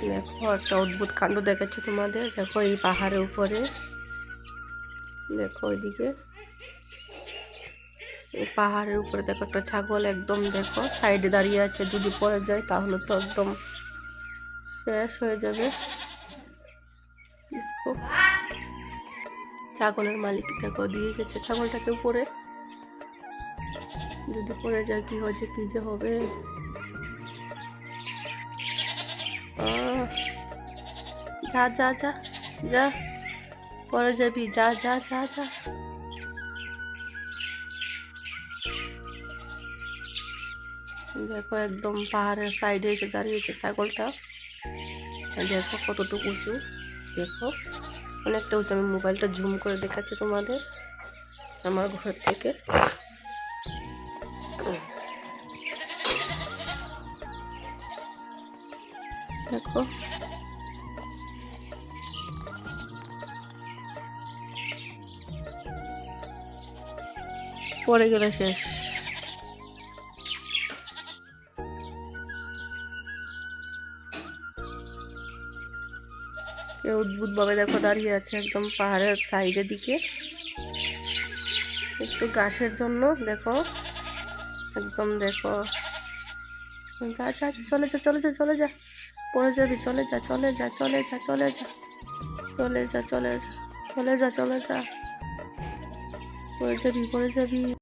দেখো, একটা অদ্ভুত কাণ্ড দেখাচ্ছে তোমাদের। দেখো, এই পাহাড়ের উপরে। দেখো, ওইদিকে। পাহাড়ের উপরে দেখো, একটা ছাগল একদম, দেখো, সাইডে দাঁড়িয়ে আছে। যদি পড়ে যায়, তাহলে তো একদম শেষ হয়ে যাবে। দেখো, ছাগলের মালিক দেখো, দিয়ে গেছে ছাগলটাকে উপরে। যদি পড়ে যায়, কি হয়েছে, কি যে হবে? যা যা যা যা। পরে যাবি, যা যা যা যা। দেখো একদম পাহাড়ের সাইডে এসে দাঁড়িয়েছে ছাগলটা। দেখো কতটুকু উঁচু। দেখো, অনেকটা উঁচু। আমি মোবাইলটা জুম করে দেখাচ্ছি তোমাদের আমার ঘর থেকে। দেখো। পড়ে গেলে শেষ। অদ্ভুত ভাবে দেখো দাঁড়িয়ে আছে একদম পাহাড়ের সাইডের দিকে। একটু ঘাসের জন্য দেখো। একদম দেখো। যা যা, চলে যা চলে যা চলে যা পড়ে যাবি চলে যা চলে যা চলে যা চলে যা চলে যা চলে যা চলে যা চলে যা পড়ে যাবি পড়ে যাবি